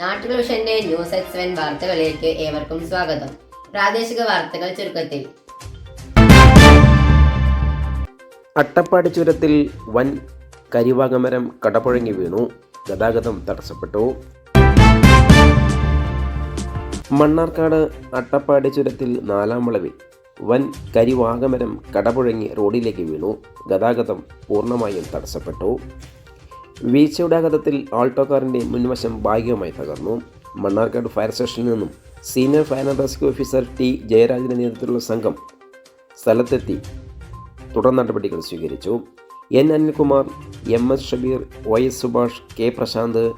News X വൻ വാർത്തകളിലേക്ക് ഏവർക്കും സ്വാഗതം. പ്രാദേശിക വാർത്തകൾ ചുരുക്കത്തിൽ. അട്ടപ്പാടി ചുരത്തിൽ വൻ കരിവാകമരം കടപുഴങ്ങി വീണു. ഗതാഗതം തടസ്സപ്പെട്ടു. മണ്ണാർക്കാട് അട്ടപ്പാടി ചുരത്തിൽ നാലാം വളവിൽ വൻ കരിവാകമരം കടപുഴങ്ങി റോഡിലേക്ക് വീണു. ഗതാഗതം പൂർണമായും തടസ്സപ്പെട്ടു. വീഴ്ചയുടെ ആഘാതത്തിൽ ആൾട്ടോ കാറിന്റെ മുൻവശം ഭാഗികമായി തകർന്നു. മണ്ണാർക്കാട് ഫയർ സ്റ്റേഷനിൽ നിന്നും senior fire and rescue officer T. ജയരാജിന്റെ നേതൃത്വത്തിലുള്ള സംഘം സ്ഥലത്തെത്തി തുടർ നടപടികൾ സ്വീകരിച്ചു. N. Anilkumar M. S. Shabeer O S. Subhash K. Prashanth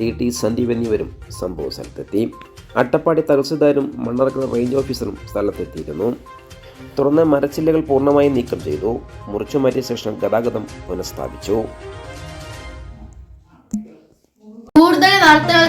T. T. Sandeep എന്നിവരും സംഭവ സ്ഥലത്തെത്തി. അട്ടപ്പാടി തഹസിൽദാരും മണ്ണാർക്കാട് റേഞ്ച് ഓഫീസറും സ്ഥലത്തെത്തിയിരുന്നു. തുടർന്ന് മരച്ചില്ലകൾ പൂർണമായും നീക്കം ചെയ്തു. മുറിച്ചു മാറ്റിയ ശേഷം ഗതാഗതം പുനഃസ്ഥാപിച്ചു.